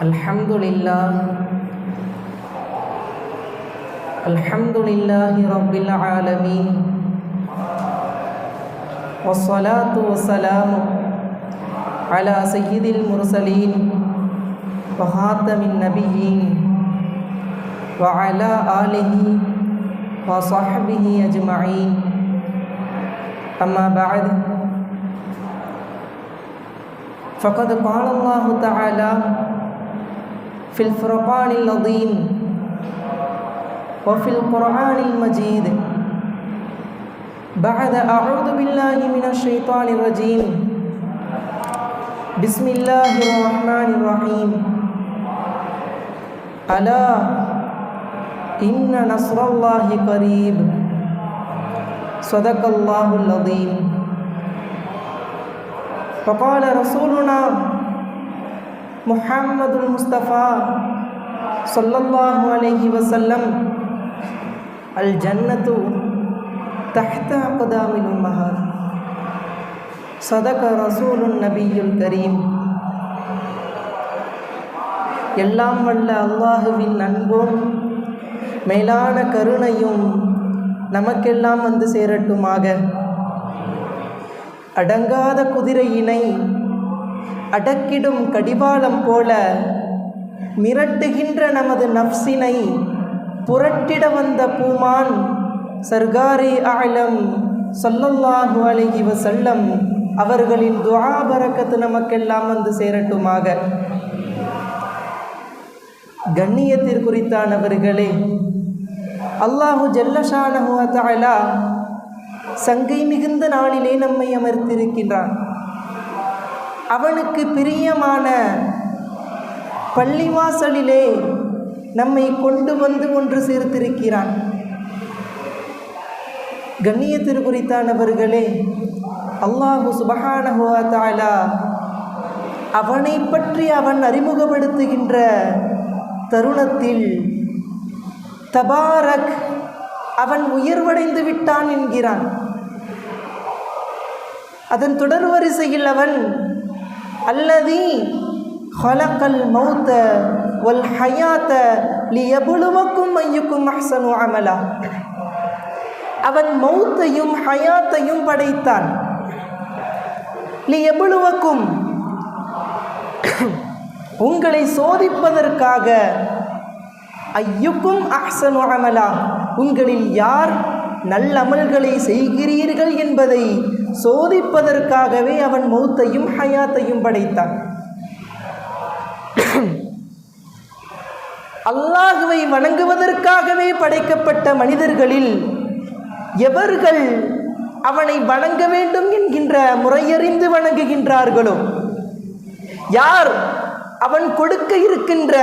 الحمد لله الحمد لله رب العالمين. والصلاة والسلام على سيد المرسلين وخاتم النبيين وعلى آله وصحبه أجمعين. أما بعد فقد قال الله تعالى في الفرقان العظيم وفي القرآن المجيد. بعد أعوذ بالله من الشيطان الرجيم. بسم الله الرحمن الرحيم. ألا إن نصر الله قريب. صدق الله العظيم. فقال رسولنا முஹம்மது முஸ்தபா சொல்லல்லாஹு அலஹி வசல்லம் அல் ஜன்னத்து தஹ்த அபதாமில் உம்மஹா. சதக ரசூலுன் நபியுல் கரீம். எல்லாம் வல்ல அல்லாஹுவின் அன்பும் மேலான கருணையும் நமக்கெல்லாம் வந்து சேரட்டுமாக. அடங்காத குதிரையினை அடக்கிடும் கடிவாளம் போல மிரட்டுகின்ற நமது நப்சினை புரட்டிட வந்த பூமான் சர்காரி ஆலம் சொல்லல்லாஹு அலைஹி வசல்லம் அவர்களின் துஆ பரக்கத்து நமக்கெல்லாம் வந்து சேரட்டுமாக. கண்ணியத்திற்குறித்தானவர்களே அல்லாஹு ஜல்லஷானஹுவலா சங்கை மிகுந்த நாளிலே நம்மை அமர்த்திருக்கின்றான் அவனுக்கு பிரியமான பள்ளிவாசலிலே நம்மை கொண்டு வந்து ஒன்று சேர்த்திருக்கிறான். கண்ணியத்திற்குறித்தானவர்களே அல்லாஹு சுபஹானஹுவலா அவனை பற்றி அவன் அறிமுகப்படுத்துகின்ற தருணத்தில் தபாரக் அவன் உயர்வடைந்து விட்டான் என்கிறான். அதன் தொடர் வரிசையில் அவன் அல்லதி ஹலக்கல் மௌத்த வல் ஹயாத்த லி எவ்வளவுக்கும் மையுக்கும் அஹ்சனு அமலா. அவன் மௌத்தையும் ஹயாத்தையும் படைத்தான். லி எவ்வளவுக்கும் உங்களை சோதிப்பதற்காக ஐயுக்கும் அஹ்சனு அமலா. உங்களில் யார் நல்லமல்களை செய்கிறீர்கள் என்பதை சோதிப்பதற்காகவே அவன் மௌத்தையும் ஹயாத்தையும் படைத்தான். அல்லாஹுவை வணங்குவதற்காகவே படைக்கப்பட்ட மனிதர்களில் எவர்கள் அவனை வணங்க வேண்டும் என்கின்ற முறையறிந்து வணங்குகின்றார்களோ? யார் அவன் கொடுக்க இருக்கின்ற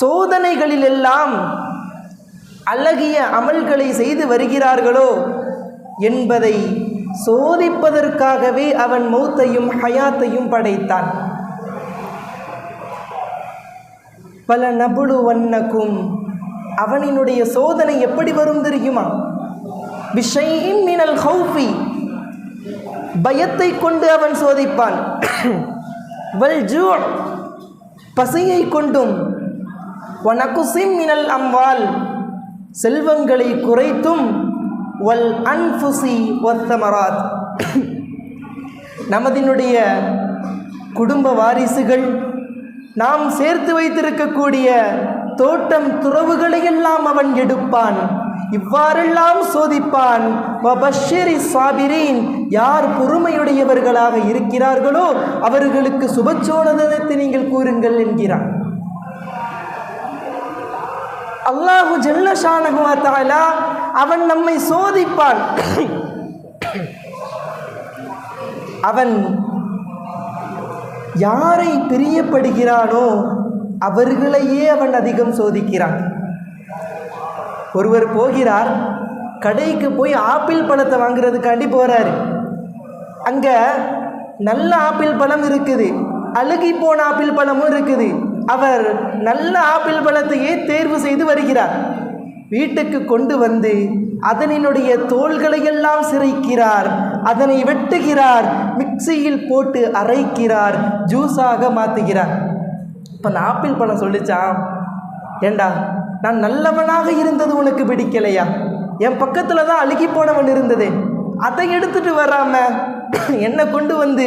சோதனைகளிலெல்லாம் அழகிய அமல்களை செய்து வருகிறார்களோ? என்பதை சோதிப்பதற்காகவே அவன் மௌத்தையும் ஹயாத்தையும் படைத்தான். பல நபுழு வண்ணக்கும் அவனினுடைய சோதனை எப்படி வரும் தெரியுமா? விஷயின் மினல் ஹவுஃபி பயத்தை கொண்டு அவன் சோதிப்பான். வல் ஜூ பசியை கொண்டும். வனகுசிம் மினல் அம்வால். செல்வங்களை குறைத்தும் வல் அன்புசி ஒத்தமராத் நமதினுடைய குடும்ப வாரிசுகள் நாம் சேர்த்து வைத்திருக்கக்கூடிய தோட்டம் துறவுகளையெல்லாம் அவன் எடுப்பான். இவ்வாறெல்லாம் சோதிப்பான். சாபிரீன் யார் பொறுமையுடையவர்களாக இருக்கிறார்களோ அவர்களுக்கு சுபச்சோதனத்தை நீங்கள் கூறுங்கள் என்கிறான். அல்லாஹு ஜல்லஷானகுவத்தாலா அவன் நம்மை சோதிப்பான். அவன் யாரை பிரியப்படுகிறானோ அவர்களையே அவன் அதிகம் சோதிக்கிறான். ஒருவர் போகிறார் கடைக்கு போய் ஆப்பிள் பழத்தை வாங்குறதுக்காண்டி போகிறாரு அங்கே நல்ல ஆப்பிள் பழம் இருக்குது அழுகி போன ஆப்பிள் பழமும் இருக்குது. அவர் நல்ல ஆப்பிள் பழத்தையே தேர்வு செய்து வருகிறார். வீட்டுக்கு கொண்டு வந்து அதனினுடைய தோள்களையெல்லாம் சிரைக்கிறார். அதனை வெட்டுகிறார். மிக்சியில் போட்டு அரைக்கிறார். ஜூஸாக மாற்றுகிறார் இப்போ நான் ஆப்பிள் பழம் சொல்லிச்சான் ஏண்டா நான் நல்லவனாக இருந்தது உனக்கு பிடிக்கலையா? என் பக்கத்தில் தான் அழுகி போனவன் இருந்தது. அதை எடுத்துட்டு வராம என்னை கொண்டு வந்து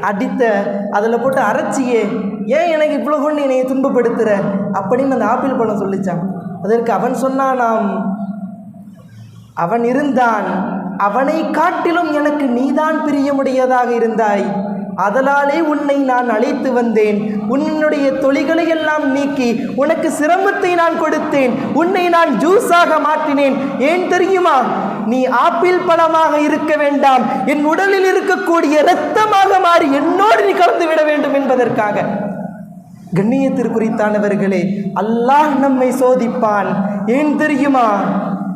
அடித்த அதில் போட்டு அரைச்சியே ஏன் எனக்கு இவ்வளோ கொண்டு என்னை துன்பப்படுத்துகிற அப்படின்னு அந்த ஆப்பிள் பழம் சொல்லிச்சான். அதற்கு அவன் சொன்னான் நாம் அவன் இருந்தான். அவனை காட்டிலும் எனக்கு நீதான் பிரியமுடையதாக இருந்தாய். அதனாலே உன்னை நான் அழைத்து வந்தேன். உன்னுடைய தொழிகளை எல்லாம் நீக்கி உனக்கு சிரமத்தை நான் கொடுத்தேன். உன்னை நான் ஜூஸாக மாற்றினேன். ஏன் தெரியுமா? நீ ஆப்பிள் பழமாக இருக்க வேண்டாம். என் உடலில் இருக்கக்கூடிய இரத்தமாக மாறி என்னோடு நீ கலந்து விட வேண்டும் என்பதற்காக. கண்ணியத்திற்குறித்தானவர்களே அல்லாஹ் நம்மை சோதிப்பான். ஏன் தெரியுமா?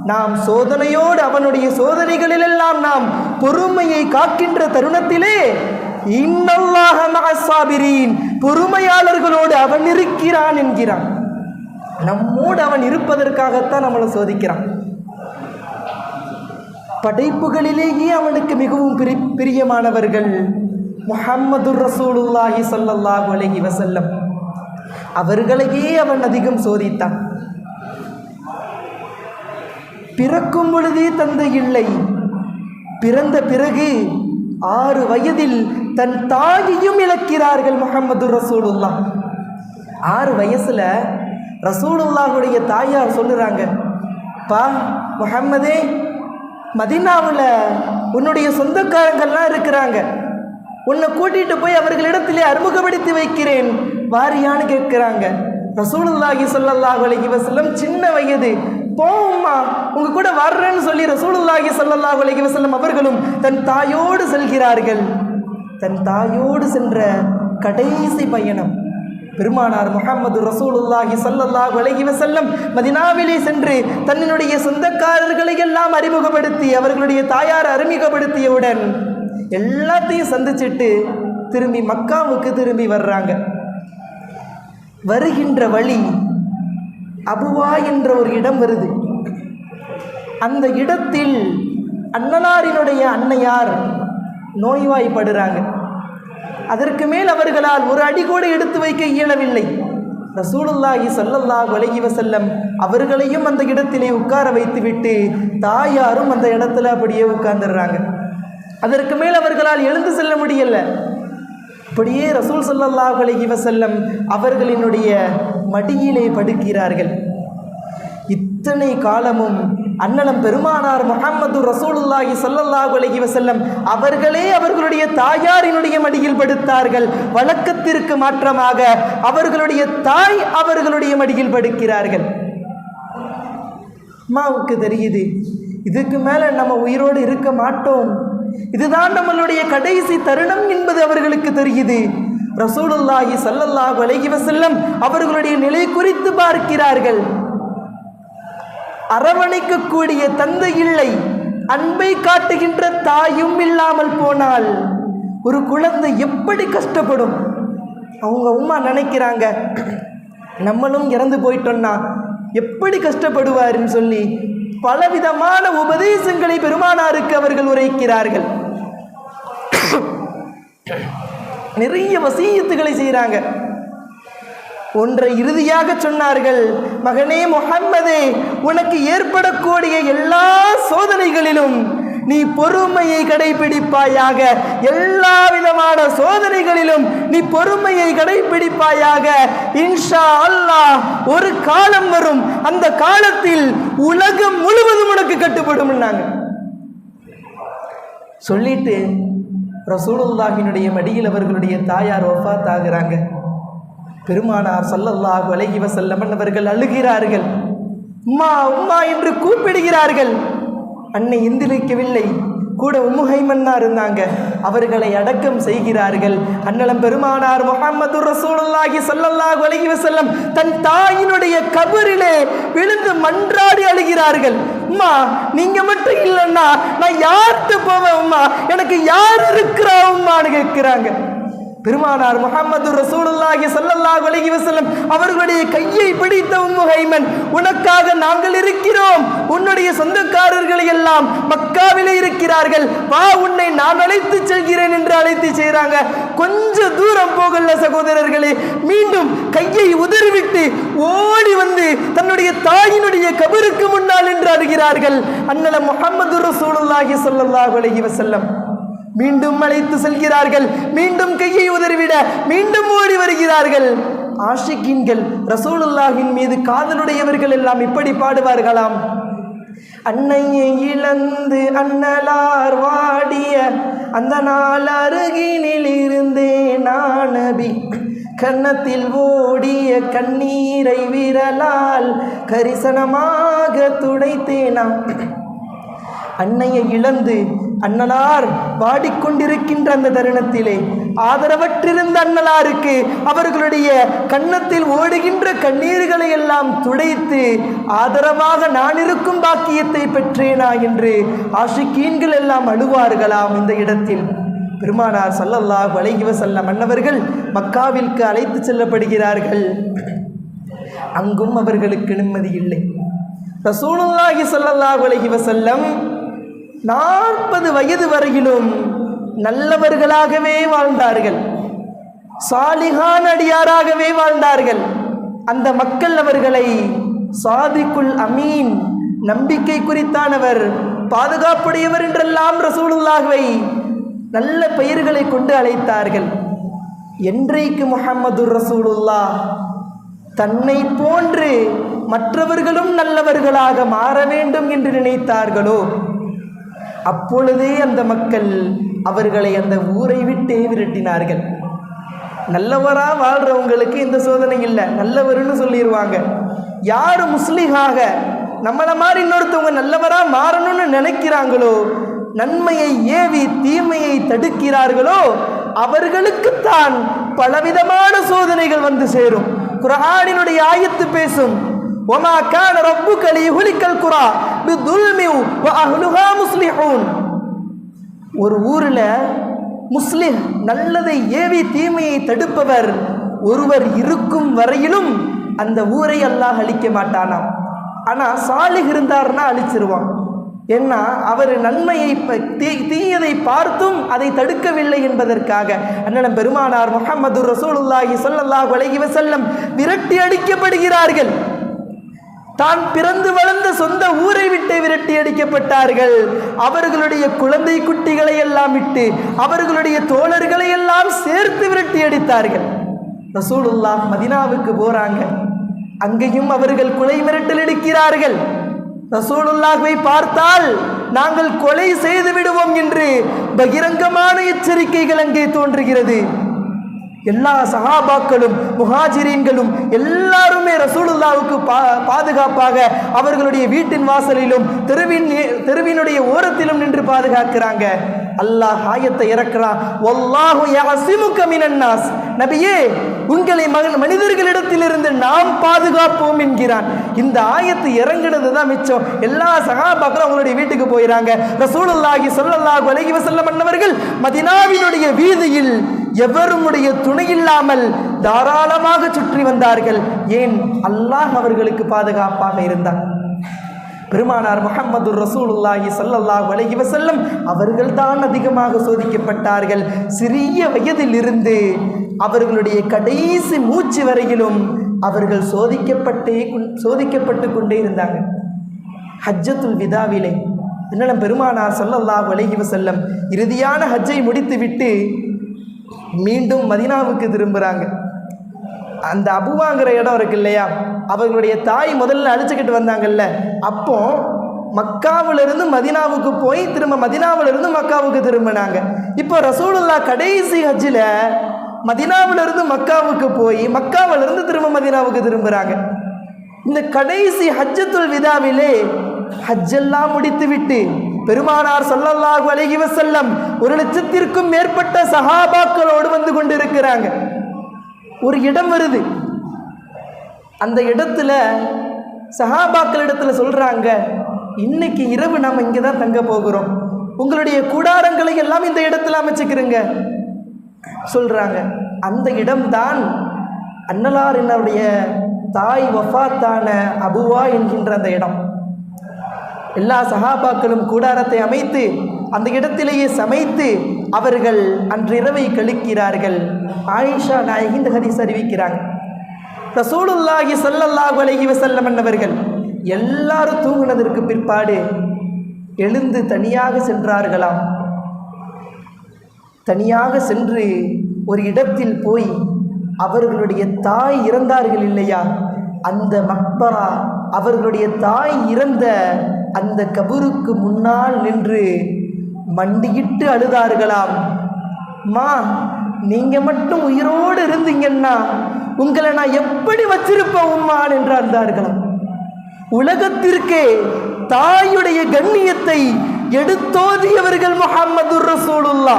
நாம் சோதனையோடு அவனுடைய சோதனைகளிலெல்லாம் நாம் பொறுமையை காக்கின்ற தருணத்திலே இன்னல்லாஹ பொறுமையாளர்களோடு அவன் இருக்கிறான் என்கிறான். நம்மோடு அவன் இருப்பதற்காகத்தான் நம்மளை சோதிக்கிறான். படைப்புகளிலேயே அவனுக்கு மிகவும் பிரி பிரியமானவர்கள் முஹம்மது ரசூலுல்லாஹி ஸல்லல்லாஹு அலஹி வசல்லம் அவர்களையே அவன் அதிகம் சோதித்தான். பிறக்கும் பொழுதே தந்தை இல்லை. பிறந்த பிறகு ஆறு வயதில் தன் தாயையும் இழக்கிறார்கள் முகமது ரசூலுல்லா ஆறு வயசில் ரசூலுல்லாஹுடைய தாயார் சொல்லுறாங்க பா முகம்மதே மதினாவில் உன்னுடைய சொந்தக்காரங்கள்லாம் இருக்கிறாங்க. உன்னை கூட்டிகிட்டு போய் அவர்களிடத்திலே அறிமுகப்படுத்தி வைக்கிறேன். வாரியான்னு கேட்குறாங்க. ரசூலுல்லாஹி ஸல்லல்லாஹு அலஹி வசல்லம் சின்ன வயது. போம்மா உங்க கூட வர்றேன்னு சொல்லி ரசூலுல்லாஹி ஸல்லல்லாஹு அலஹி வசல்லம் அவர்களும் தன் தாயோடு செல்கிறார்கள். தன் தாயோடு சென்ற கடைசி பயணம். பெருமானார் முகமது ரசூலுல்லாஹி சல்லல்லாஹ் விலகி வசல்லம் மதினாவிலே சென்று தன்னுடைய சொந்தக்காரர்களை எல்லாம் அறிமுகப்படுத்தி அவர்களுடைய தாயார் அறிமுகப்படுத்தியவுடன் எல்லாத்தையும் சந்திச்சிட்டு திரும்பி மக்காவுக்கு திரும்பி வர்றாங்க. வருகின்ற வழி அபுவா என்ற ஒரு இடம் வருது. அந்த இடத்தில் அண்ணனாரினுடைய அன்னையார் நோய்வாய்ப்படுறாங்க. அதற்கு மேல் அவர்களால் ஒரு அடி கூட எடுத்து வைக்க இயலவில்லை. ரசூலுல்லாஹி சொல்லல்லா வலகி வசல்லம் அவர்களையும் அந்த இடத்திலே உட்கார வைத்துவிட்டு தாயாரும் அந்த இடத்துல அப்படியே உட்கார்ந்துடுறாங்க. அதற்கு மேல் அவர்களால் எழுந்து செல்ல முடியல. அப்படியே ரசூல் சொல்லல்லா வலகி வசல்லம் அவர்களினுடைய மடியிலே படுக்கிறார்கள். இத்தனை காலமும் அண்ணலம் பெருமானார் முகமது ரசூலுல்லாஹி சல்லல்லாஹு அலைஹி வஸல்லம் அவர்களே அவர்களுடைய தாயாரினுடைய மடியில் படுத்தார்கள். வழக்கத்திற்கு மாற்றமாக அவர்களுடைய தாய் அவர்களுடைய மடியில் படுக்கிறார்கள். அம்மாவுக்கு தெரியுது இதுக்கு மேலே நம்ம உயிரோடு இருக்க மாட்டோம். இதுதான் நம்மளுடைய கடைசி தருணம் என்பது அவர்களுக்கு தெரியுது. ரசூலுல்லாஹி சல்லல்லாஹு அலைஹி வஸல்லம் அவர்களுடைய நிலை குறித்து பார்க்கிறார்கள். அரவணைக்கக்கூடிய தந்தை இல்லை. அன்பை காட்டுகின்ற தாயும் இல்லாமல் போனால் ஒரு குழந்தை எப்படி கஷ்டப்படும்? அவங்க உம்மா நினைக்கிறாங்க நம்மளும் இறந்து போயிட்டோம்னா எப்படி கஷ்டப்படுவாருன்னு சொல்லி பலவிதமான உபதேசங்களை பெருமானாருக்கு அவர்கள் உரைக்கிறார்கள். நிறைய வசீயத்துகளை செய்கிறாங்க ஒன்றை இறுதியாக சொன்னார்கள். மகனே முகம்மதே உனக்கு ஏற்படக்கூடிய எல்லா சோதனைகளிலும் நீ பொறுமையை கடைபிடிப்பாயாக. எல்லா விதமான சோதனைகளிலும் நீ பொறுமையை கடைபிடிப்பாயாக. இன்ஷா அல்லாஹ் ஒரு காலம் வரும். அந்த காலத்தில் உலகம் முழுவதும் உனக்கு கட்டுப்படும்னாங்க சொல்லிட்டு ரசூலுல்லாஹினுடைய மடியில் அவர்களுடைய தாயார் ஒஃபாத் ஆகிறாங்க. பெருமானார் ஸல்லல்லாஹு அலைஹி வசல்லமன் அவர்கள் அழுகிறார்கள். உம்மா உம்மா என்று கூப்பிடுகிறார்கள். அன்னை எந்திரிக்கவில்லை. கூட உமுகைமன்னா இருந்தாங்க. அவர்களை அடக்கம் செய்கிறார்கள். அன்னலம் பெருமானார் முகமது ரசூலுல்லாஹி ஸல்லல்லாஹு அலைஹி வஸல்லம் தன் தாயினுடைய கபரிலே விழுந்து மன்றாடி அழுகிறார்கள். அம்மா நீங்க மட்டும் இல்லைன்னா நான் யார்கிட்ட போவேன் அம்மா எனக்கு யார் இருக்கிறா அம்மான்னு கேட்கிறாங்க. பெருமானார் முகமது ரசூலுல்லாஹி சல்லல்லாஹு அலைஹி வஸல்லம் அவர்களுடைய கையை பிடித்த உம்முஹைமன் உனக்காக நாங்கள் இருக்கிறோம். உன்னுடைய சொந்தக்காரர்கள் எல்லாம் மக்காவிலே இருக்கிறார்கள். வா உன்னை நான் அழைத்து செல்கிறேன் என்று அழைத்து செய்றாங்க கொஞ்ச தூரம் போகல சகோதரர்களே மீண்டும் கையை உதறிவிட்டு ஓடி வந்து தன்னுடைய தாயினுடைய கபருக்கு முன்னால் என்று அழுகிறார்கள். அண்ணல முகமது ரசூலுல்லாஹி சல்லல்லாஹு அலைஹி வஸல்லம். மீண்டும் அழைத்து செல்கிறார்கள். மீண்டும் கையை உதறிவிட மீண்டும் ஓடி வருகிறார்கள். ஆஷிக்கின்கள் ரசூலுல்லாஹின் மீது காதலுடையவர்கள் எல்லாம் இப்படி பாடுவார்களாம். அன்னையை இழந்து அண்ணலார் வாடிய அந்த நாள் அருகினில் இருந்தே நானபி. கன்னத்தில் ஓடிய கண்ணீரை விரலால் கரிசனமாக துடைத்தேனா அன்னையை இழந்து அண்ணலார் வாடிக்கொண்டிருக்கின்ற அந்த தருணத்திலே ஆதரவற்றிருந்த அண்ணலாருக்கு அவர்களுடைய கன்னத்தில் ஓடுகின்ற கண்ணீர்களை எல்லாம் துடைத்து ஆதரவாக நான் இருக்கும் பாக்கியத்தை பெற்றேனா என்று ஆஷிக்கீன்கள் எல்லாம் அழுவார்களாம் இந்த இடத்தில். பெருமானார் சல்லல்லா வலைகிவ செல்ல மன்னவர்கள் மக்காவிற்கு அழைத்து செல்லப்படுகிறார்கள். அங்கும் அவர்களுக்கு நிம்மதி இல்லை. ரசூலுல்லாஹி ஸல்லல்லாஹு வலைகிவ செல்லம் நாற்பது வயது வரையிலும் நல்லவர்களாகவே வாழ்ந்தார்கள். சாலிகான் அடியாராகவே வாழ்ந்தார்கள். அந்த மக்கள் அவர்களை சாதிக்குல் அமீன் நம்பிக்கை குறித்தானவர் பாதுகாப்புடையவர் என்றெல்லாம் ரசூலுல்லாகவை நல்ல பெயர்களை கொண்டு அழைத்தார்கள். என்றைக்கு முஹம்மது ரசூலுல்லா தன்னை போன்று மற்றவர்களும் நல்லவர்களாக மாற வேண்டும் என்று நினைத்தார்களோ? அப்பொழுதே அந்த மக்கள் அவர்களை அந்த ஊரை விட்டே விரட்டினார்கள். நல்லவராக வாழ்றவங்களுக்கு இந்த சோதனை இல்லை. நல்லவர்னு சொல்லிடுவாங்க யார் முஸ்லீகாக? நம்மளை மாதிரி இன்னொருத்தவங்க நல்லவராக மாறணும்னு நினைக்கிறாங்களோ நன்மையை ஏவி தீமையை தடுக்கிறார்களோ அவர்களுக்குத்தான் பலவிதமான சோதனைகள் வந்து சேரும். குரானினுடைய ஆயத்து பேசும் وما كان ربك ليهلك குரா بظلم واهلها مصلحون. ஒரு ஊரில் முஸ்லிம் நல்லதை ஏவி தீமையை தடுப்பவர் ஒருவர் இருக்கும் வரையிலும் அந்த ஊரை அல்லாஹ் அழிக்க மாட்டானாம். ஆனால் சாலிக் இருந்தார்னா அழிச்சிருவான். ஏன்னா அவர் நன்மையை ப- தீ தீயதை பார்த்தும் அதை தடுக்கவில்லை என்பதற்காக அண்ணன் பெருமானார் முகமது ரசூலுல்லாஹி சொல்லல்லாஹ் அலைஹி வசல்லம் விரட்டி அடிக்கப்படுகிறார்கள். தான் பிறந்து வளர்ந்த சொந்த ஊரை விட்டு விரட்டி அடிக்கப்பட்டார்கள். அவர்களுடைய குழந்தை குட்டிகளை எல்லாம் விட்டு அவர்களுடைய தோழர்களை எல்லாம் சேர்த்து விரட்டி அடித்தார்கள். ரசூலுல்லாஹ் மதினாவுக்கு போறாங்க. அங்கேயும் அவர்கள் கொலை மிரட்டல் எடுக்கிறார்கள். ரசூலுல்லாஹை பார்த்தால் நாங்கள் கொலை செய்து விடுவோம் என்று பகிரங்கமான எச்சரிக்கைகள் அங்கே தோன்றுகிறது. எல்லா சஹாபாக்களும் முஹாஜிரீன்களும் எல்லாருமே ரசூலுல்லாவுக்கு பா பாதுகாப்பாக அவர்களுடைய வீட்டின் வாசலிலும் தெருவின் தெருவினுடைய ஓரத்திலும் நின்று பாதுகாக்கிறாங்க. அல்லாஹ் ஆயத்தை இறக்கிறான். வல்லாஹு யஅசிமுக மினன் நபியே உங்களை மகன் மனிதர்களிடத்திலிருந்து நாம் பாதுகாப்போம் என்கிறான். இந்த ஆயத்து இறங்கினது தான் மிச்சம். எல்லா சகாபாக்களும் அவங்களுடைய வீட்டுக்கு போயிறாங்க. ரசூலுல்லாஹி சொல்லல்லாஹு அலைஹி வஸல்லம் அன்னவர்கள் மதினாவினுடைய வீதியில் எவருமுடைய துணை இல்லாமல் தாராளமாக சுற்றி வந்தார்கள். ஏன்? அல்லாஹ் அவர்களுக்கு பாதுகாப்பாக இருந்தான். பெருமானார் முகமது ரசூலுல்லாஹி சல்லல்லாஹ் வலகி வசல்லம் அவர்கள் அவர்கள்தான் அதிகமாக சோதிக்கப்பட்டார்கள். சிறிய வயதிலிருந்து அவர்களுடைய கடைசி மூச்சு வரையிலும் அவர்கள் சோதிக்கப்பட்டே கொண்- சோதிக்கப்பட்டு கொண்டே இருந்தாங்க. ஹஜ்ஜத்துல் விதாவிலை. என்னென்ன பெருமானார் ஸல்லல்லாஹு வலகி வசல்லம் இறுதியான ஹஜ்ஜை முடித்துவிட்டு மீண்டும் மதீனாவுக்கு திரும்புகிறாங்க அந்த அபுவாங்கிற இடம் இருக்கு இல்லையா? அவர்களுடைய தாய் முதல்ல அழிச்சுக்கிட்டு வந்தாங்கல்ல. அப்போ மக்காவிலிருந்து மதினாவுக்கு போய் திரும்ப மதினாவிலிருந்து மக்காவுக்கு திரும்பினாங்க. இப்போ ரசூலுல்லா கடைசி ஹஜ்ஜில் மதினாவிலிருந்து மக்காவுக்கு போய் மக்காவிலிருந்து திரும்ப மதினாவுக்கு திரும்புகிறாங்க இந்த கடைசி ஹஜ்ஜத்துல் விதாவிலே ஹஜ்ஜெல்லாம் முடித்து விட்டு பெருமானார் ஸல்லல்லாஹு அலைஹி செல்லம் ஒரு லட்சத்திற்கும் மேற்பட்ட சஹாபாக்களோடு வந்து கொண்டிருக்கிறாங்க. ஒரு இடம் வருது. அந்த இடத்துல சஹாபாக்கள் இடத்துல சொல்கிறாங்க இன்னைக்கு இரவு நாம் இங்கே தான் தங்க போகிறோம். உங்களுடைய கூடாரங்களை எல்லாம் இந்த இடத்துல அமைச்சுக்கிறங்க சொல்கிறாங்க அந்த இடம்தான் அன்னலாரினுடைய தாய் வஃபாத்தான அபுவா என்கின்ற அந்த இடம். எல்லா சகாபாக்களும் கூடாரத்தை அமைத்து அந்த இடத்திலேயே சமைத்து அவர்கள் அன்றிரவை கழிக்கிறார்கள். ஆயிஷா நாயகி இந்த ஹதீஸ் அறிவிக்கிறாங்க. ரசூலுல்லாஹி சல்லல்லாஹு அலஹி வசல்லம் என்னவர்கள் எல்லாரும் தூங்கினதற்கு பிற்பாடு எழுந்து தனியாக சென்றார்களாம். தனியாக சென்று ஒரு இடத்தில் போய் அவர்களுடைய தாய் இறந்தார்கள் இல்லையா? அந்த மக்பரா அவர்களுடைய தாய் இறந்த அந்த கபருக்கு முன்னால் நின்று மண்டியிட்டு அழுதார்களாம். மா நீங்க மட்டும் உயிரோடு இருந்தீங்கன்னா உங்களை நான் எப்படி வச்சிருப்பேன் உம்மான் என்று அழுதார்களாம் உலகத்திற்கே தாயுடைய கண்ணியத்தை எடுத்தோதியவர்கள் முகமது ரசூலுல்லா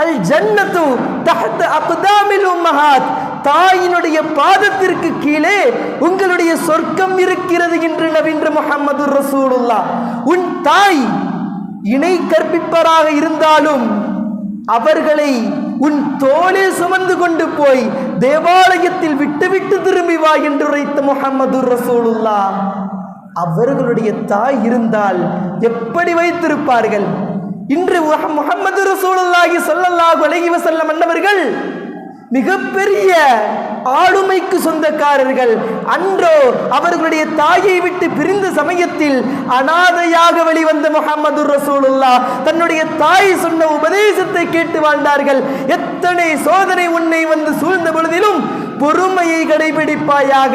அல் ஜன்னத்து தஹத் அக்தாமில் உம்மஹாத். தாயினுடைய பாதத்திற்கு கீழே உங்களுடைய சொர்க்கம் இருக்கிறது என்று நவீன்ற முகமது ரசூலுல்லா உன் தாய் இணை கற்பிப்பராக இருந்தாலும் அவர்களை உன் தோலே சுமந்து கொண்டு போய் தேவாலயத்தில் விட்டுவிட்டு திரும்பி வா என்று உரைத்த முகமது ரசூலுல்லா அவர்களுடைய தாய் இருந்தால் எப்படி வைத்திருப்பார்கள்? இன்று முகமது ரசூலுல்லாஹி சொல்லல்லாஹு அலைஹி வஸல்லம் மன்னவர்கள் மிகப்பெரிய ஆளுமைக்கு சொந்தக்காரர்கள். அன்றோ அவர்களுடைய தாயை விட்டு பிரிந்த சமயத்தில் அனாதையாக வெளிவந்த முகமது ரசூலுல்லா தன்னுடைய தாய் சொன்ன உபதேசத்தை கேட்டு வாழ்ந்தார்கள். எத்தனை சோதனை உன்னை வந்து சூழ்ந்த பொழுதிலும் பொறுமையை கடைபிடிப்பாயாக.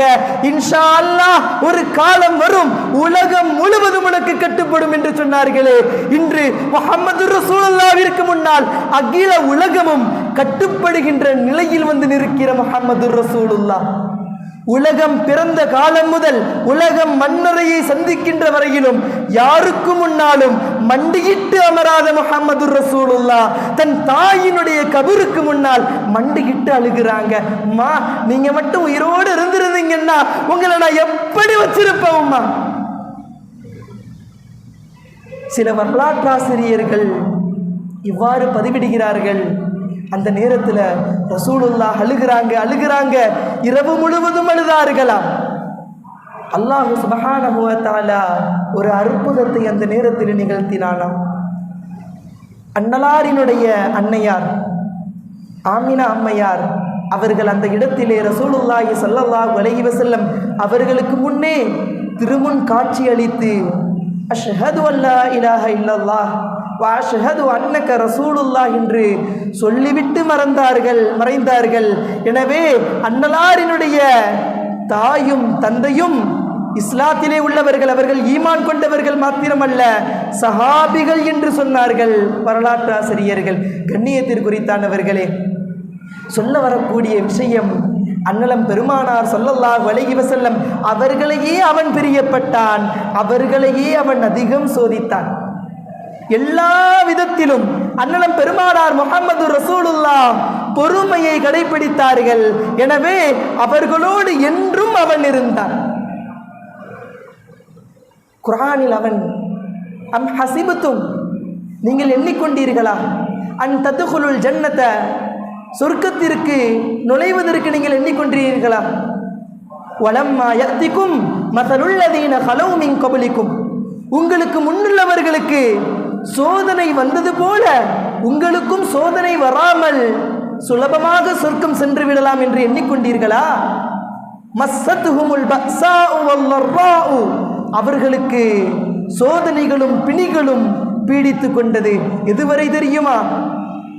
இன்ஷா அல்லாஹ் ஒரு காலம் வரும். உலகம் முழுவதும் உனக்கு கட்டுப்படும் என்று சொன்னார்களே. இன்று முகமது ரசூலுல்லாவிற்கு முன்னால் அகில உலகமும் கட்டுப்படுகின்ற நிலையில் வந்து நிற்கிற முகமது ரசூலுல்லா உலகம் பிறந்த காலம் முதல் உலகம் மன்னரையை சந்திக்கின்ற வரையிலும் யாருக்கு முன்னாலும் மண்டியிட்டு அமராத முகமது ரசூலுல்லா தன் தாயினுடைய கபருக்கு முன்னால் மண்டியிட்டு அழுகிறாங்க. மா நீங்க மட்டும் உயிரோடு இருந்திருந்தீங்கன்னா உங்களை நான் எப்படி வச்சிருப்பேன்மா சில வரலாற்றாசிரியர்கள் இவ்வாறு பதிவிடுகிறார்கள். அந்த நேரத்தில் ரசூலுல்லா அழுகிறாங்க அழுகிறாங்க. இரவு முழுவதும் அழுதார்களாம் அல்லாஹு சுபஹானஹு ஒரு அற்புதத்தை அந்த நேரத்தில் நிகழ்த்தினானாம் அன்னலாரினுடைய அன்னையார் ஆமினா அம்மையார் அவர்கள் அந்த இடத்திலே ரசூலுல்லாஹி ஸல்லல்லாஹு அலைஹி வசல்லம் அவர்களுக்கு முன்னே திருமுன் காட்சி அளித்து அஷ்ஹது அல்லா இலாஹ இல்லல்லாஹ் வாஷஹது அன்னக்க அன்னக ரசூலுல்லாஹ் என்று சொல்லிவிட்டு மறந்தார்கள் மறைந்தார்கள். எனவே அன்னலாரினுடைய தாயும் தந்தையும் இஸ்லாத்திலே உள்ளவர்கள் அவர்கள் ஈமான் கொண்டவர்கள் மாத்திரமல்ல சஹாபிகள் என்று சொன்னார்கள் வரலாற்று ஆசிரியர்கள் கண்ணியத்திற்குறித்தானவர்களே சொல்ல வரக்கூடிய விஷயம் அன்னலம் பெருமானார் சொல்லல்லா வலகி வசல்லம் அவர்களையே அவன் பிரியப்பட்டான் அவர்களையே அவன் அதிகம் சோதித்தான். எல்லா விதத்திலும் அன்னலம் பெருமானார் முகமது ரசூலுல்லா பொறுமையை கடைபிடித்தார்கள். எனவே அவர்களோடு என்றும் அவன் இருந்தான். குரானில் அவன் அம் ஹசிபத்தும் நீங்கள் எண்ணிக்கொண்டீர்களா? அன் தத்துகுலுள் ஜன்னத்தை சொர்க்கத்திற்கு நுழைவதற்கு நீங்கள் எண்ணிக்கொண்டீர்களா? வளம்மா யத்திக்கும் மசலுள்ளதீன ஹலவுமின் கபலிக்கும். உங்களுக்கு முன்னுள்ளவர்களுக்கு சோதனை வந்தது போல உங்களுக்கும் சோதனை வராமல் சுலபமாக சொர்க்கம் சென்று விடலாம் என்று எண்ணிக்கொண்டீர்களா? மஸ்ஸத்துஹுமுல் பக்ஸாஉ வல்லர்ராஉ. அவர்களுக்கு சோதனைகளும் பிணிகளும் பீடித்து கொண்டது. எதுவரை தெரியுமா?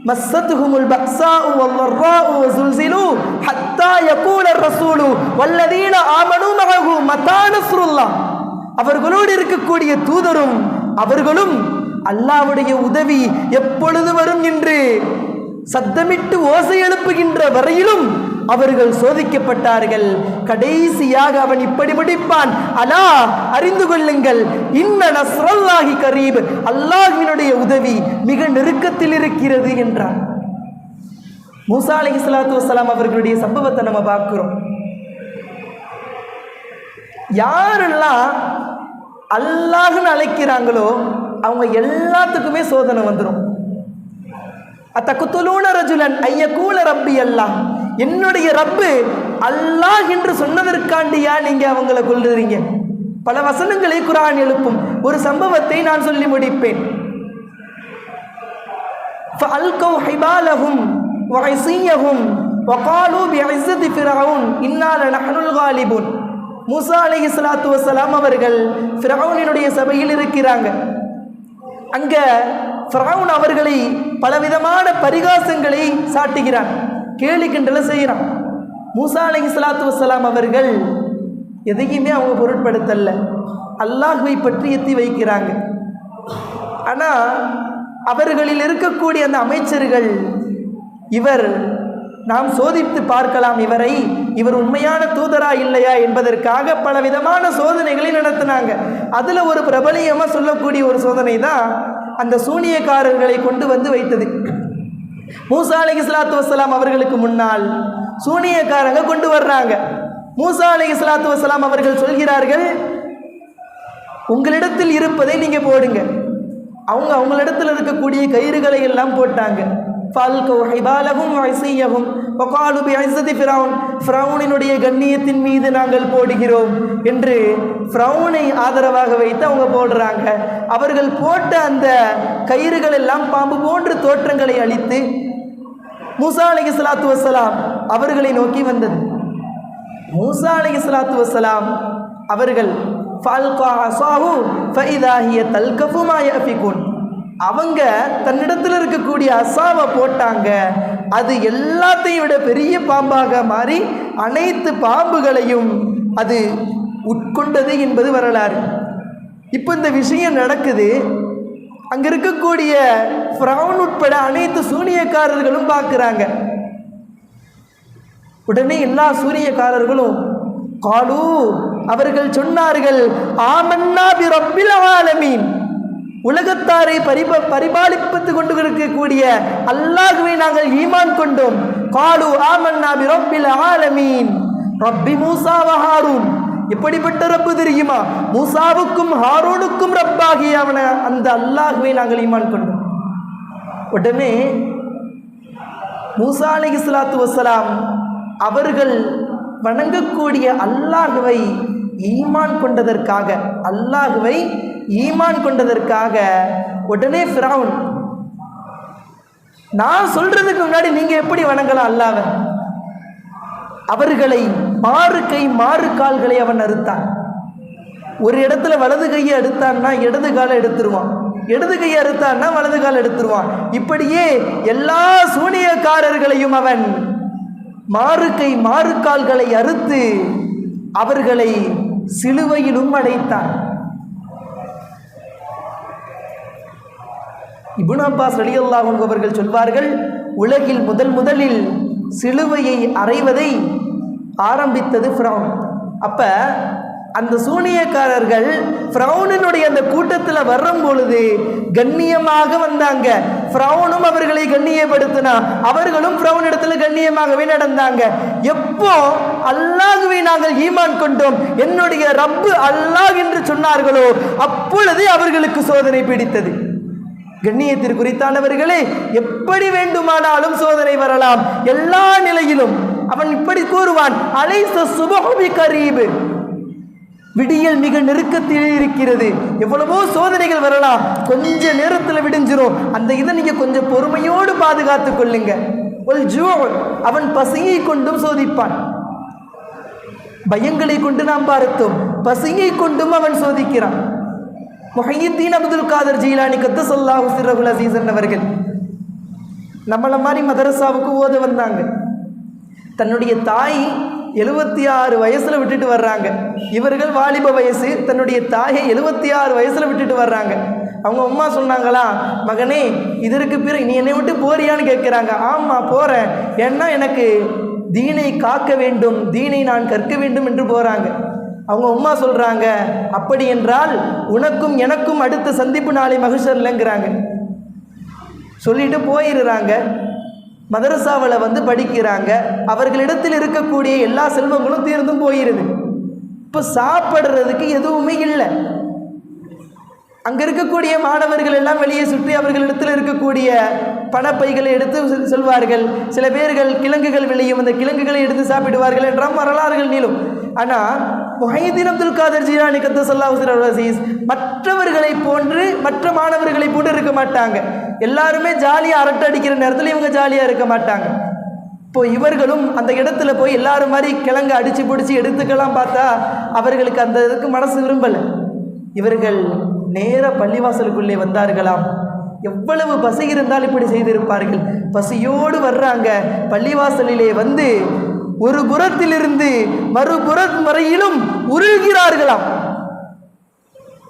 மஸ்ஸத்துஹுமுல் பக்ஸாஉ வல்லர்ராஉ வஸுல்ஸிலு ஹத்தா யகூல ரசூலு வல்லதீன ஆமனு மஹு மதா நஸ்ருல்லாஹ். அவர்களோடு இருக்கக்கூடிய தூதரும் அவர்களும் அல்லாஹ்வுடைய உதவி எப்பொழுது வரும் என்று சத்தமிட்டு ஓசை எழுப்புகின்ற வரையிலும் அவர்கள் சோதிக்கப்பட்டார்கள். கடைசியாக அவன் இப்படி முடிப்பான். அலா அறிந்து கொள்ளுங்கள். இன்ன நஸ்ரல்லாஹி கரீப். அல்லாஹினுடைய உதவி மிக நெருக்கத்தில் இருக்கிறது என்றான். மூசா அலி இஸ்லாத்து வசலாம் அவர்களுடைய சம்பவத்தை நம்ம பார்க்கிறோம். யாரெல்லாம் அல்லாஹ்னு அழைக்கிறாங்களோ அவங்க எல்லாத்துக்குமே சோதனை வந்துடும் அத்தகுத்துலூன ரஜுலன் ஐயக்கூல ரப்பி அல்லாஹ் என்னுடைய ரப்பு அல்லாஹ் என்று சொன்னதற்காண்டியா நீங்க அவங்கள கொள்றீங்க பல வசனங்களை குரான் எழுப்பும் ஒரு சம்பவத்தை நான் சொல்லி முடிப்பேன் فألقوا حبالهم وعصيهم وقالوا بعزة فرعون إنا لنحن الغالبون மூசா அலைஹி ஸலாத்து வஸலாம் அவர்கள் ஃபிரௌனினுடைய சபையில் இருக்கிறாங்க அங்க ஃப்ரவுன் அவர்களை பலவிதமான பரிகாசங்களை சாட்டுகிறான் கேலி கிண்டல செய்கிறான். மூசா அலைஹி சலாத்து வசலாம் அவர்கள் எதையுமே அவங்க பொருட்படுத்தல. அல்லாஹுவை பற்றி எத்தி வைக்கிறாங்க. ஆனால் அவர்களில் இருக்கக்கூடிய அந்த அமைச்சர்கள் இவர் நாம் சோதித்து பார்க்கலாம் இவரை. இவர் உண்மையான தூதரா இல்லையா என்பதற்காக பலவிதமான சோதனைகளை நடத்தினாங்க. அதில் ஒரு பிரபலியமாக சொல்லக்கூடிய ஒரு சோதனை தான் அந்த சூனியக்காரர்களை கொண்டு வந்து வைத்தது. மூசா அலி இஸ்லாத்து வசலாம் அவர்களுக்கு முன்னால் சூனியக்காரங்க கொண்டு வர்றாங்க. மூசா அலி இஸ்லாத்து வசலாம் அவர்கள் சொல்கிறார்கள் உங்களிடத்தில் இருப்பதை நீங்கள் போடுங்க. அவங்க அவங்களிடத்தில் இருக்கக்கூடிய கயிறுகளை எல்லாம் போட்டாங்க. ஃபால்கோ ஹைபாலகும் ஐசியகும் ஒகாலுபி ஐசதி ஃபிரவுன் ஃப்ரௌனினுடைய கண்ணியத்தின் மீது நாங்கள் போடுகிறோம் என்று ஃப்ரௌனை ஆதரவாக வைத்து அவங்க போடுறாங்க. அவர்கள் போட்ட அந்த கயிறுகள் எல்லாம் பாம்பு போன்ற தோற்றங்களை அளித்து மூசா அலி சலாத்து வசலாம் அவர்களை நோக்கி வந்தது. மூசா அலி சலாத்து வசலாம் அவர்கள் ஃபால்கா அசாஹு ஃபைதாஹிய தல்கஃபுமா யஃபிகுன். அவங்க தன்னிடத்தில் இருக்கக்கூடிய அசாவை போட்டாங்க. அது எல்லாத்தையும் விட பெரிய பாம்பாக மாறி அனைத்து பாம்புகளையும் அது உட்கொண்டது என்பது வரலாறு. இப்போ இந்த விஷயம் நடக்குது. அங்கே இருக்கக்கூடிய ஃப்ரவுன் உட்பட அனைத்து சூனியக்காரர்களும் பார்க்குறாங்க. உடனே எல்லா சூரியக்காரர்களும் காலு அவர்கள் சொன்னார்கள் ஆமன்னா பி ஆலமீன். உலகத்தாரை பரிப பரிபாலிப்பத்து கொண்டு இருக்கக்கூடிய அல்லாஹுவை நாங்கள் ஈமான் கொண்டோம். காலு ஆமன்னா பி ரப்பில் ஆலமீன். ரப்பி மூசா ஹாரூன். எப்படிப்பட்ட ரப்பு தெரியுமா? மூசாவுக்கும் ஹாரூனுக்கும் ரப்பாகிய அவனை அந்த அல்லாஹுவை நாங்கள் ஈமான் கொண்டோம். உடனே மூசா அலி இஸ்லாத்து வசலாம் அவர்கள் வணங்கக்கூடிய அல்லாஹுவை ஈமான் கொண்டதற்காக அல்லாஹுவை ஈமான் கொண்டதற்காக உடனே ஃபிரவுன் நான் சொல்றதுக்கு முன்னாடி நீங்க எப்படி வணங்கலாம் அல்லாவ அவர்களை மாறு கை மாறு கால்களை அவன் அறுத்தான். ஒரு இடத்துல வலது கையை எடுத்தான்னா இடது காலை எடுத்துருவான். இடது கையை அறுத்தான்னா வலது கால் எடுத்துருவான். இப்படியே எல்லா சூனியக்காரர்களையும் அவன் மாறு கை மாறு கால்களை அறுத்து அவர்களை சிலுவையிலும் அடைத்தான். இபுன் அப்பாஸ் அலி அன்ஹு அவர்கள் சொல்வார்கள் உலகில் முதல் முதலில் சிலுவையை அறைவதை ஆரம்பித்தது ஃப்ரௌன். அப்ப அந்த சூனியக்காரர்கள் ஃப்ரௌனினுடைய அந்த கூட்டத்தில் வரும் பொழுது கண்ணியமாக வந்தாங்க. ஃப்ரௌனும் அவர்களை கண்ணியப்படுத்தினான். அவர்களும் ஃப்ரௌன் இடத்துல கண்ணியமாகவே நடந்தாங்க. எப்போ அல்லாஹுவை நாங்கள் ஈமான் கொண்டோம்? என்னுடைய ரப்பு அல்லாஹ் என்று சொன்னார்களோ அப்பொழுது அவர்களுக்கு சோதனை பிடித்தது. கண்ணியத்திற்கு குறித்தானவர்களே எப்படி வேண்டுமானாலும் சோதனை வரலாம். எல்லா நிலையிலும் அவன் இப்படி கூறுவான் அலைச சுபஹபி கரீபு. விடியல் மிக நெருக்கத்தில் இருக்கிறது. எவ்வளவோ சோதனைகள் வரலாம். கொஞ்ச நேரத்தில் விடிஞ்சிரும். அந்த இதை நீங்க கொஞ்சம் பொறுமையோடு பாதுகாத்து கொள்ளுங்க. ஒரு ஜூ அவன் பசியை கொண்டும் சோதிப்பான். பயங்களை கொண்டு நாம் பார்த்தோம். பசியை கொண்டும் அவன் சோதிக்கிறான். முஹையத்தீன் அப்துல் காதர் ஜீலானி கத்து சொல்லாஹு சிறகுல் அசீசன் அவர்கள் நம்மளை மாதிரி மதரசாவுக்கு ஓத வந்தாங்க. தன்னுடைய தாய் எழுபத்தி ஆறு வயசில் விட்டுட்டு வர்றாங்க. இவர்கள் வாலிப வயசு தன்னுடைய தாயை எழுபத்தி ஆறு வயசில் விட்டுட்டு வர்றாங்க. அவங்க அம்மா சொன்னாங்களா மகனே இதற்கு பிறகு நீ என்னை விட்டு போறியான்னு கேட்குறாங்க ஆமாம் போகிறேன் ஏன்னா எனக்கு தீனை காக்க வேண்டும். தீனை நான் கற்க வேண்டும் என்று போகிறாங்க அவங்க அம்மா சொல்கிறாங்க அப்படி என்றால் உனக்கும் எனக்கும் அடுத்த சந்திப்பு நாளை மகிஷர்லங்கிறாங்க சொல்லிட்டு போயிடுறாங்க. மதரசாவில் வந்து படிக்கிறாங்க. அவர்களிடத்தில் இருக்கக்கூடிய எல்லா செல்வங்களும் தீர்ந்தும் போயிருது இப்போ சாப்பிட்றதுக்கு எதுவுமே இல்லை. அங்கே இருக்கக்கூடிய மாணவர்கள் எல்லாம் வெளியே சுற்றி அவர்களிடத்தில் இருக்கக்கூடிய பணப்பைகளை எடுத்து செல்- செல்வார்கள். சில பேர்கள் கிழங்குகள் விளையும் அந்த கிழங்குகளை எடுத்து சாப்பிடுவார்கள் என்றால் வரலாறுகள் நீளும். ஆனால் முஹைதீன் அப்துல் காதர் ஜீரானி கத்தசல்லா உசர் அசீஸ் மற்றவர்களை போன்று மற்ற மாணவர்களை போன்று இருக்க மாட்டாங்க. எல்லாருமே ஜாலியாக அரட்டை அடிக்கிற நேரத்தில் இவங்க ஜாலியாக இருக்க மாட்டாங்க. இப்போ இவர்களும் அந்த இடத்துல போய் எல்லாரும் மாதிரி கிழங்கு அடித்து பிடிச்சி எடுத்துக்கலாம் பார்த்தா அவர்களுக்கு அந்த இதுக்கு மனசு விரும்பலை. இவர்கள் நேர பள்ளிவாசலுக்குள்ளே வந்தார்களாம். எவ்வளவு பசி இருந்தால் இப்படி செய்திருப்பார்கள்? பசியோடு வர்றாங்க. பள்ளிவாசலிலே வந்து ஒரு புறத்திலிருந்து மறுபுறம் வரையிலும் உருள்கிறார்களாம்.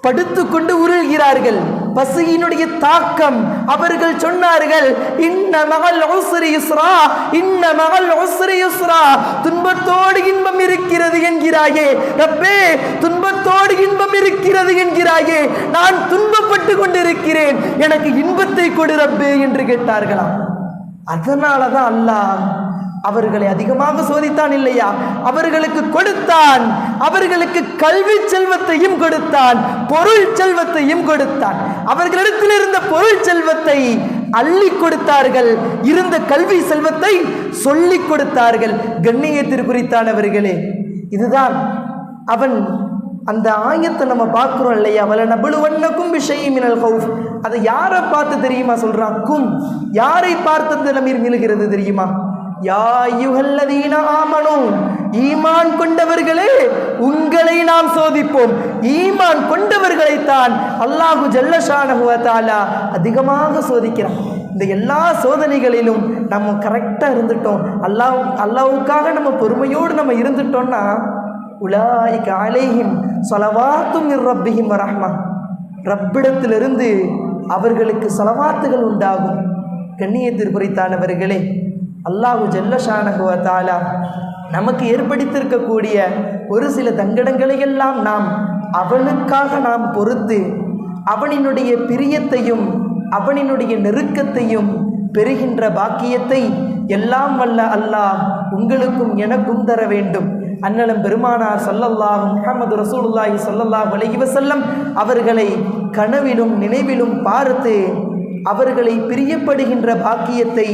படுத்துக்கொண்டு உருள்கிறார்கள். பசியினுடைய தாக்கம். அவர்கள் சொன்னார்கள் இன்ன மகள் உஸ்ரி யுஸ்ரா இன்ன மகள் உஸ்ரி யுஸ்ரா துன்பத்தோடு இன்பம் இருக்கிறது என்கிறாயே. ரப்பே துன்பத்தோடு இன்பம் இருக்கிறது என்கிறாயே. நான் துன்பப்பட்டு கொண்டிருக்கிறேன். எனக்கு இன்பத்தை கொடு ரப்பே என்று கேட்டார்களாம். அதனால தான் அல்லாஹ் அவர்களை அதிகமாக சோதித்தான் இல்லையா? அவர்களுக்கு கொடுத்தான். அவர்களுக்கு கல்வி செல்வத்தையும் கொடுத்தான். பொருள் செல்வத்தையும் கொடுத்தான். அவர்களிடத்தில் இருந்த பொருள் செல்வத்தை அள்ளி கொடுத்தார்கள். இருந்த கல்வி செல்வத்தை சொல்லிக் கொடுத்தார்கள். கண்ணியத்திற்குறித்தானவர்களே இதுதான் அவன் அந்த ஆயத்தை நம்ம பார்க்குறோம் இல்லையா? அவளை நபுழுவண்ணக்கும் விஷயம் மினல் ஹவுஃப் அதை யாரை பார்த்து தெரியுமா சொல்றான்? கும். யாரை பார்த்து நிலமீர் நமீர் தெரியுமா? யாயுகல்லதீன ஆமனும் ஈமான் கொண்டவர்களே உங்களை நாம் சோதிப்போம். ஈமான் கொண்டவர்களைத்தான் அல்லாஹு ஜல்லஷானஹுவ அதிகமாக சோதிக்கிறான். இந்த எல்லா சோதனைகளிலும் நம்ம கரெக்டாக இருந்துட்டோம். அல்லாஹ் அல்லாவுக்காக நம்ம பொறுமையோடு நம்ம இருந்துட்டோம்னா உலாய்க்கு அலைஹிம் சொலவாத்தும் ரப்பிஹிம் ரஹ்மா. ரப்பிடத்திலிருந்து அவர்களுக்கு சொலவாத்துகள் உண்டாகும். கண்ணியத்திற்குறித்தானவர்களே அல்லாஹு ஜல்லஷானகுவத்தாலா நமக்கு ஏற்படுத்தியிருக்கக்கூடிய ஒரு சில தங்கடங்களை எல்லாம் நாம் அவனுக்காக நாம் பொறுத்து அவனினுடைய பிரியத்தையும் அவனினுடைய நெருக்கத்தையும் பெறுகின்ற பாக்கியத்தை எல்லாம் வல்ல அல்லாஹ் உங்களுக்கும் எனக்கும் தர வேண்டும். அன்னலம் பெருமானார் ஸல்லல்லாஹு முகமது ரசூலுல்லாஹி சொல்லல்லா அலைஹி செல்லம் அவர்களை கனவிலும் நினைவிலும் பார்த்து அவர்களை பிரியப்படுகின்ற பாக்கியத்தை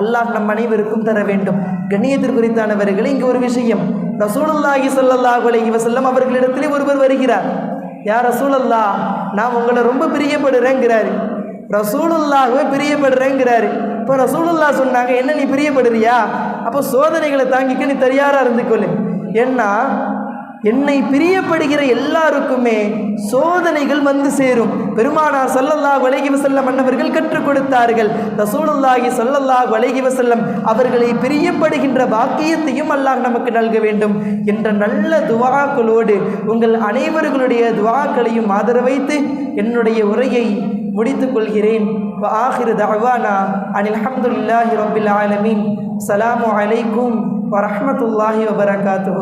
அல்லாஹ் நம் அனைவருக்கும் தர வேண்டும். கண்ணியத்திற்குறித்தானவர்களே இங்கே ஒரு விஷயம். ரசூலுல்லாஹி ஸல்லல்லாஹு அலைஹி வசல்லம் அவர்களிடத்திலே ஒருவர் வருகிறார். யார் ரசூலல்லா நான் உங்களை ரொம்ப பிரியப்படுறேங்கிறாரு. ரசூலுல்லாகவே பிரியப்படுறேங்கிறாரு. இப்போ ரசூலுல்லா சொன்னாங்க என்ன நீ பிரியப்படுறியா? அப்போ சோதனைகளை தாங்கிக்க நீ தயாராக இருந்துக்கொள்ளு. ஏன்னா என்னை பிரியப்படுகிற எல்லாருக்குமே சோதனைகள் வந்து சேரும். பெருமானார் ஸல்லல்லாஹு வலைகி வசல்லம் மன்னவர்கள் கற்றுக் கொடுத்தார்கள். ரசூலுல்லாஹி ஸல்லல்லாஹு வலைகி வசல்லம் அவர்களை பிரியப்படுகின்ற பாக்கியத்தையும் அல்லாஹ் நமக்கு நல்க வேண்டும் என்ற நல்ல துவாக்களோடு உங்கள் அனைவர்களுடைய துவாக்களையும் ஆதரவைத்து என்னுடைய உரையை முடித்துக் கொள்கிறேன். ஆஹிரு தவானா அனில் அஹமதுல்லாஹி ரபில் ஆலமீன். சலாமு அலைக்கும் வரமத்துல்லாஹி வபரகாத்து